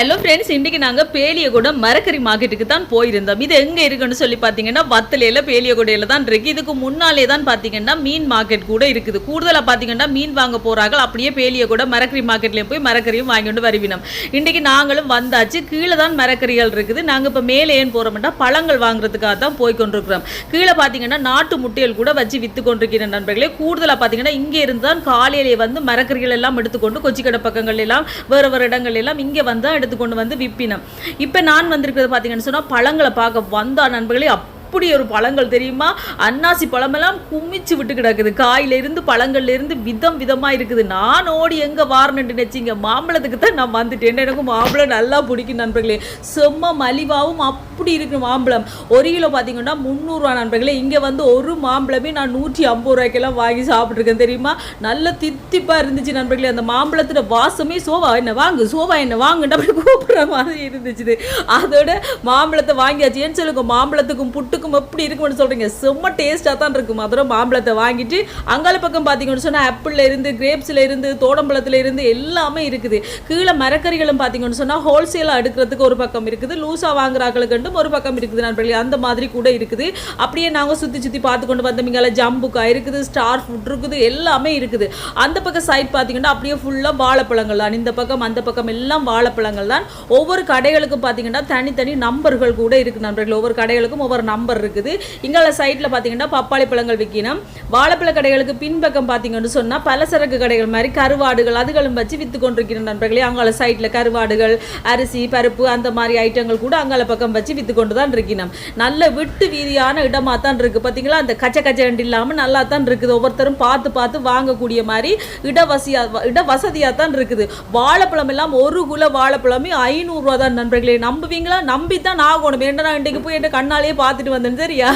Hello friends இன்றைக்கி நாங்கள் பேலியகுடம் மரக்கறி மார்க்கெட்டுக்கு தான் போயிருந்தோம். இது எங்கே இருக்குன்னு சொல்லி பார்த்தீங்கன்னா வத்தலையில் பேலியகுடையில் தான் இருக்குது இதுக்கு முன்னாலே தான் பார்த்தீங்கன்னா மீன் மார்க்கெட் கூட இருக்குது. கூடுதலாக பார்த்தீங்கன்னா மீன் வாங்க போகிறாங்க அப்படியே பேலியகுடம் மரக்கறி மார்க்கெட்லேயும் போய் மரக்கறியும் வாங்கிட்டு வருவினோம். இன்றைக்கி நாங்களும் வந்தாச்சு. கீழே தான் மரக்கறிகள் இருக்குது. நாங்கள் இப்போ மேலே ஏன் போகிறோம்னா பழங்கள் வாங்குறதுக்காக தான் போய் கொண்டிருக்கிறோம். கீழே பார்த்தீங்கன்னா நாட்டு முட்டைகள் கூட வச்சு விற்று கொண்டிருக்கிற நண்பர்களே கூடுதலாக பார்த்தீங்கன்னா இங்கே இருந்து தான் காலையிலே வந்து மரக்கறிகள் எல்லாம் எடுத்துக்கொண்டு கொச்சிக்கடை பக்கங்கள் எல்லாம் வேறு வேறு இடங்கள் எல்லாம் இங்கே வந்து எடுத்து கொண்டு வந்து விப்பினம் இப்போ நான் வந்திருக்கிறது பார்த்தீங்கன்னு சொன்னால் பழங்களை பார்க்க வந்தா நண்பர்களே அப்படி ஒரு பழங்கள் தெரியுமா? அன்னாசி பழமெல்லாம் குமிச்சு விட்டு கிடக்குது. காயிலிருந்து பழங்கள்லேருந்து விதம் விதமாக இருக்குது. நான் ஓடி எங்கே வாரணுன்னு நினைச்சிங்க? மாம்பழத்துக்கு தான் நான் வந்துட்டேன். எனக்கு மாம்பழம் நல்லா பிடிக்கும் நண்பர்களே. செம்ம மலிவாகவும் அப்படி இருக்கு மாம்பழம். ஒரு கிலோ பார்த்தீங்கன்னா முந்நூறுரூவா நண்பர்களே. இங்கே வந்து ஒரு மாம்பழமே நான் நூற்றி ஐம்பது ரூபாய்க்கெல்லாம் வாங்கி சாப்பிட்ருக்கேன் தெரியுமா? நல்ல தித்திப்பாக இருந்துச்சு நண்பர்களே. அந்த மாம்பழத்தோட வாசமே சோவா என்ன வாங்கு சோவா என்ன வாங்குன்னு அப்படி கூப்பிட்ற மாதிரி இருந்துச்சு அதோட மாம்பழத்தை வாங்கியாச்சு. ஏன்னு சொல்லுங்க? மாம்பழத்துக்கும் புட்டு இருக்கும் எப்படி இருக்கும்னு சொல்கிறீங்க செம்ம டேஸ்ட்டாக தான் இருக்கும். மதுரம் மாம்பழத்தை வாங்கிட்டு அங்கால பக்கம் பார்த்தீங்கன்னு சொன்னால் ஆப்பிளில் இருந்து கிரேப்ஸில் இருந்து தோடம்பழத்தில் இருந்து எல்லாமே இருக்குது. கீழே மரக்கறிகளும் பார்த்தீங்கன்னு சொன்னால் ஹோல்சேலாக எடுக்கிறதுக்கு ஒரு பக்கம் இருக்குது. லூஸாக வாங்குறாங்களுக்குண்டும் ஒரு பக்கம் இருக்குது நண்பர்களே. அந்த மாதிரி கூட இருக்குது. அப்படியே நாங்கள் சுற்றி சுற்றி பார்த்து கொண்டு வந்தோம் ஜம்புக்கா இருக்குது ஸ்டார் ஃபுட் இருக்குது எல்லாமே இருக்குது. அந்த பக்கம் சைட் பார்த்தீங்கன்னா அப்படியே ஃபுல்லாக வாழைப்பழங்கள் தான். இந்த பக்கம் அந்த பக்கம் எல்லாம் வாழைப்பழங்கள் தான். ஒவ்வொரு கடைகளுக்கும் பார்த்தீங்கன்னா தனித்தனி நம்பர்கள் கூட இருக்குது நண்பர்கள். ஒவ்வொரு கடைகளுக்கும் ஒவ்வொரு நம்பர் இருக்குது. இங்கே சைட்டில் பார்த்தீங்கன்னா பப்பாளி பழங்கள் விற்கணும் வாழைப்பழ கடைகளுக்கு பின்பக்கம் பார்த்தீங்கன்னு சொன்னால் பலசரக்கு கடைகள் மாதிரி கருவாடுகள் அதுகளும் வச்சு விற்று கொண்டிருக்கிற நண்பர்களே அங்கால சைட்டில் கருவாடுகள் அரிசி பருப்பு அந்த மாதிரி ஐட்டங்கள் கூட அங்கால பக்கம் வச்சு விற்று கொண்டு தான் இருக்கணும் நல்ல விட்டு வீதியான இடமா தான் இருக்குது பார்த்தீங்களா அந்த கச்ச கச்சண்டு இல்லாமல் நல்லா தான் இருக்குது. ஒவ்வொருத்தரும் பார்த்து பார்த்து வாங்கக்கூடிய மாதிரி இடவசியா இட வசதியாக தான் இருக்குது. வாழைப்பழம் எல்லாம் ஒரு குல வாழைப்பழமே ஐநூறுரூவா தான் நண்பர்களே. நம்புவீங்களா? நம்பி தான் ஆகணும். ஏன்னா நான் இன்றைக்கு போய் என் கண்ணாலேயே பார்த்துட்டு வந்தேன் சரியா?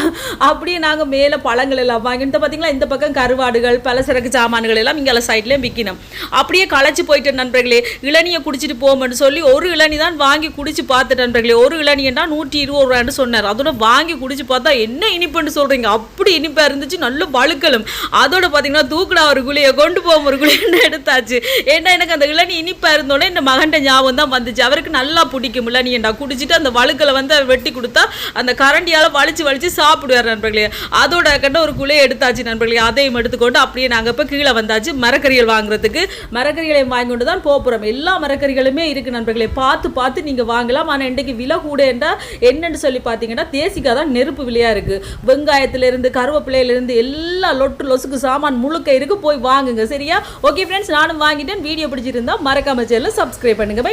அப்படியே நாங்கள் மேலே பழங்கள் எல்லாம் வாங்கிட்டு பார்த்தீங்களா இந்த பக்கம் கருவாடுகள் பலசரக்கு சாமான்கள் எல்லாம் இங்கே சைட்லேயும் விற்கணும் அப்படியே களைச்சி போயிட்டு நண்பர்களே இளநியை குடிச்சிட்டு போவோம்னு சொல்லி ஒரு இளநி தான் வாங்கி குடிச்சு பார்த்துட்டு நண்பர்களே. ஒரு இளநியன்னா நூற்றி இருபது ரூபான்னு சொன்னார். அதோட வாங்கி குடிச்சு பார்த்தா என்ன இனிப்புன்னு சொல்கிறீங்க அப்படி இனிப்பாக இருந்துச்சு. நல்ல வழுக்கலும். அதோட பார்த்தீங்கன்னா தூக்குடா ஒரு குழியை கொண்டு போகும் ஒரு குழின்னு எடுத்தாச்சு. ஏன்னா எனக்கு அந்த இளநி இனிப்பாக இருந்தோடனே இந்த மகன்ட ஞாபகம் தான் வந்துச்சு. அவருக்கு நல்லா பிடிக்கும். இளநியண்டா குடிச்சிட்டு அந்த வழுக்கலை வந்து வெட்டி கொடுத்தா அந்த கரண்டியால் வலிச்சு வலிச்சு சாப்பிடுவார் நண்பர்களே. அதோட கண்ட ஒரு குழியை எடுத்தாச்சு நண்பர்களே. அதையும் எடுத்துக்கொண்டு அப்படியே நாங்கள் இப்போ கீழே வந்தாச்சு மரக்கறிகள் வாங்குறதுக்கு. மரக்கறிகளை வாங்கி கொண்டு தான் போகிறோம் எல்லா மரக்கறிகளுமே இருக்குது நண்பர்களே. பார்த்து பார்த்து நீங்கள் வாங்கலாம். ஆனால் இன்றைக்கு விலை கூட என்றால் என்னன்னு சொல்லி பார்த்தீங்கன்னா தேசிக்காய் தான் நெருப்பு விலையாக இருக்குது வெங்காயத்துலேருந்து கருவேப்பிலையிலேருந்து எல்லா லொட்டு லொசுக்கு சாமான் முழுக்க இருக்குது போய் வாங்குங்க. சரியா? ஓகே ஃப்ரெண்ட்ஸ் நானும் வாங்கிட்டேன். வீடியோ பிடிச்சிருந்தா மறக்காம சேனல் சப்ஸ்கிரைப் பண்ணுங்க. பை